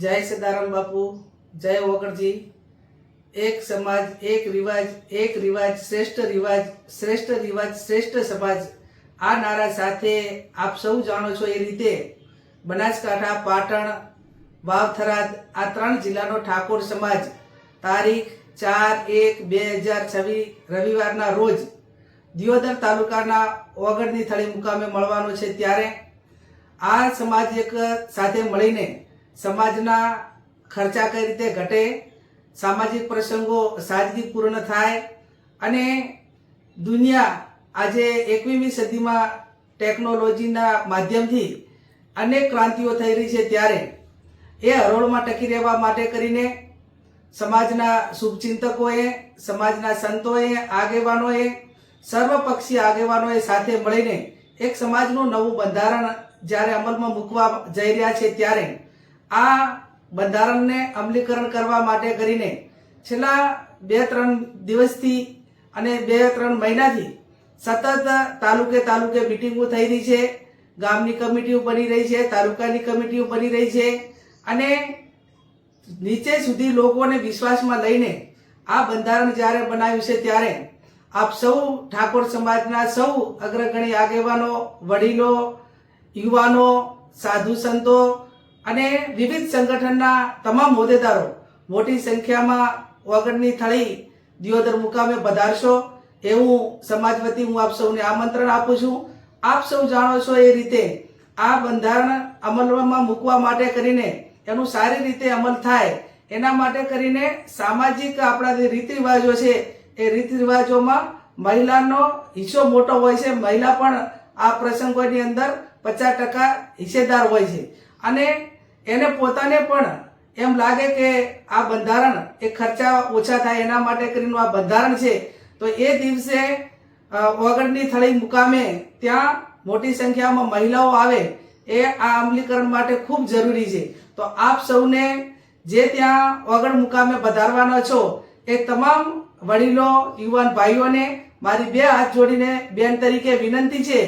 જય સદારામ બાપુ, જય વગરજી એક સમાજ, એક રિવાજ એક રિવાજ, શ્રેષ્ઠ રિવાજ શ્રેષ્ઠ રિવાજ, શ્રેષ્ઠ સમાજ. આ નારા સાથે આપ સૌ જાણો છો એ રીતે બનાસકાંઠા, પાટણ, વાવથરાદ, આ ત્રણ જિલ્લાનો ઠાકોર સમાજ તારીખ ચાર એક બે હજાર છવ્વીસ, રવિવારના રોજ દિયોદર તાલુકાના ઓગળની થળી મુકામે મળવાનો છે. ત્યારે આ સમાજ એક સાથે મળીને સમાજના ખર્ચા કઈ રીતે ઘટે, સામાજિક પ્રસંગો સાદગીપૂર્ણ થાય અને દુનિયા આજે એકવીમી સદીમાં ટેકનોલોજીના માધ્યમથી અનેક ક્રાંતિઓ થઈ રહી છે ત્યારે એ હરોળમાં ટકી રહેવા માટે કરીને સમાજના શુભચિંતકોએ, સમાજના સંતોએ, આગેવાનોએ સર્વપક્ષી આગેવાનોએ સાથે મળીને એક સમાજનું નવું બંધારણ જ્યારે અમલમાં મૂકવા જઈ રહ્યા છે ત્યારે આ બંધારણને અમલીકરણ કરવા માટે કરીને છેલ્લા બે ત્રણ દિવસથી અને બે ત્રણ મહિનાથી સતત તાલુકે તાલુકે મિટિંગો થઈ રહી છે, ગામની કમિટીઓ બની રહી છે, તાલુકાની કમિટીઓ બની રહી છે અને નીચે સુધી લોકોને વિશ્વાસમાં લઈને આ બંધારણ જ્યારે બનાવ્યું છે ત્યારે આપ સૌ ઠાકોર સમાજના સૌ અગ્રગણી આગેવાનો, વડીલો, યુવાનો, સાધુ સંતો અને વિવિધ સંગઠનના તમામ હોદ્દેદારો મોટી સંખ્યામાં વગરની થળી દિયોદર મુકામે પધારશો એવું સમાજ વતી હું આપ સૌને આમંત્રણ આપું છું. આપ સૌ જાણો છો એ રીતે આ બંધારણ અમલમાં મૂકવા માટે કરીને એનું સારી રીતે અમલ થાય એના માટે કરીને સામાજિક આપણા જે રીત રિવાજો છે એ રીત રિવાજોમાં મહિલાનો હિસ્સો મોટો હોય છે. મહિલા પણ આ પ્રસંગોની અંદર પચાસ ટકા હિસ્સેદાર હોય છે. અને એને પોતાને પણ એમ લાગે કે આ બંધારણ એ ખર્ચા ઓછા થાય એના માટે કરીને આ બંધારણ છે તો એ દિવસે અ, થળી મુકામે ત્યાં મોટી સંખ્યામાં મહિલાઓ આવે એ આ અમલીકરણ માટે ખૂબ જરૂરી છે. તો આપ સૌને જે ત્યાં ઓગળ મુકામે વધારવાના છો એ તમામ વડીલો યુવાન ભાઈઓને મારી બે હાથ જોડીને બેન તરીકે વિનંતી છે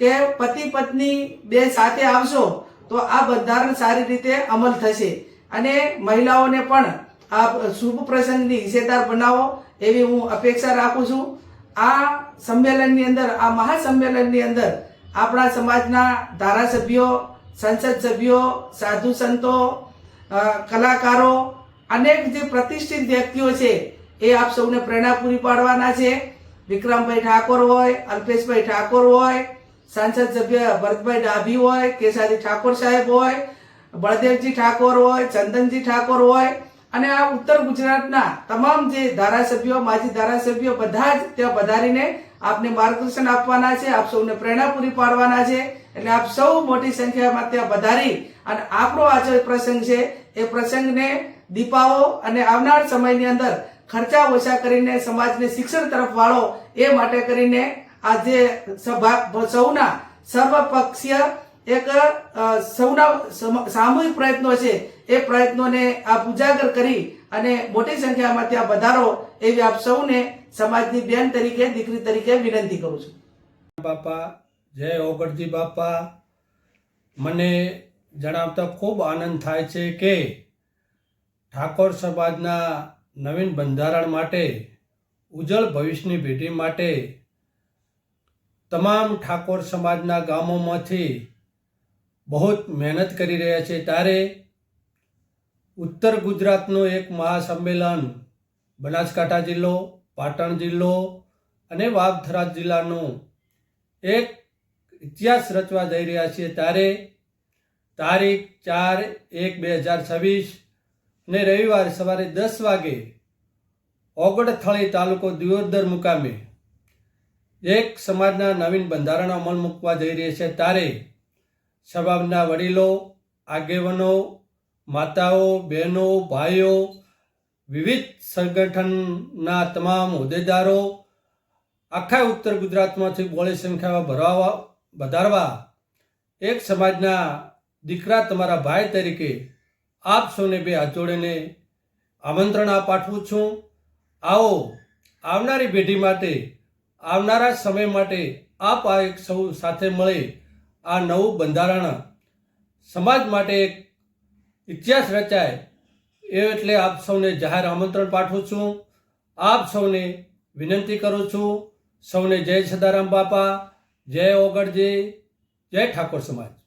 કે પતિ પત્ની બે સાથે આવશો તો આ બંધારણ સારી રીતે અમલ થશે. અને મહિલાઓને પણ આ શુભ પ્રસંગની હિસ્સેદાર બનાવો એવી હું અપેક્ષા રાખું છું. આ સંમેલનની અંદર, આ મહાસંમેલનની અંદર આપણા સમાજના ધારાસભ્યો, સંસદ સભ્યો, સાધુ સંતો કલાકારો, અનેક જે પ્રતિષ્ઠિત વ્યક્તિઓ છે એ આપ સૌને પ્રેરણા પૂરી પાડવાના છે. વિક્રમભાઈ ઠાકોર હોય, અલ્પેશભાઈ ઠાકોર હોય સાંસદ સભ્ય ભરતભાઈ ડાભી હોય, કેસાજી ઠાકોર સાહેબ હોય, બળદેવજી ઠાકોર હોય, ચંદનજી ઠાકોર હોય, અને આ ઉત્તર ગુજરાતના તમામ જે ધારાસભ્યો, માજી ધારાસભ્યો બધા જ ત્યાં પધારીને આપને માર્ગદર્શન આપવાના છે, આપ સૌને પ્રેરણા પૂરી પાડવાના છે, એટલે આપ સૌ મોટી સંખ્યામાં ત્યાં પધારી અને આપણો આ જે પ્રસંગ છે, એ પ્રસંગને દીપાવો અને આવનાર સમયની અંદર ખર્ચા ઓછા કરીને સમાજને શિક્ષણ તરફ વાળો એ માટે કરીને આ જે સભા, સૌના સર્વપક્ષીય એક સૌના સમ- સામૂહિક પ્રયત્નો છે. એ પ્રયત્નોને આપ ઉજાગર કરી અને મોટી સંખ્યામાં ત્યાં વધારો એવી આપ સૌને સમાજની બેન તરીકે, દીકરી તરીકે વિનંતી કરું છું. બાપા, જય ઓગળજી બાપા. મને જણાવતા ખૂબ આનંદ થાય છે કે ઠાકોર સમાજના નવીન બંધારણ માટે, ઉજ્જવળ ભવિષ્યની પેઢી માટે તમામ ઠાકોર સમાજના ગામોમાંથી બહુ મહેનત કરી રહ્યા છે. ત્યારે ઉત્તર ગુજરાતનું એક મહાસંમેલન બનાસકાંઠા જિલ્લો, પાટણ જિલ્લો અને વાગથરા જિલ્લાનું એક ઇતિહાસ રચવા જઈ રહ્યા છીએ. ત્યારે તારીખ ચાર એક બે હજાર છવ્વીસ ને રવિવારે સવારે દસ વાગે ઓગડથળી તાલુકો દિયોદર મુકામે એક સમાજના નવીન બંધારણ અમલ મૂકવા જઈ રહ્યા છે. ત્યારે સમાજના વડીલો, આગેવાનો, માતાઓ, બહેનો, ભાઈઓ, વિવિધ સંગઠનના તમામ હોદ્દેદારો આખા ઉત્તર ગુજરાતમાંથી બોળી સંખ્યામાં ભરવા, વધારવા, એક સમાજના દીકરા તમારા ભાઈ તરીકે આપ સૌને બે હાથ આમંત્રણ આ પાઠવું છું. આવો, આવનારી પેઢી માટે આવનારા સમય માટે આપ એક સૌ સાથે મળી આ નવું બંધારણ સમાજ માટે એક ઇતિહાસ રચાય એ એટલે આપ સૌને જાહેર આમંત્રણ પાઠવું છું. આપ સૌને વિનંતી કરું છું. સૌને જય સદારામ બાપા, જય ઓગળજી જય ઠાકોર સમાજ.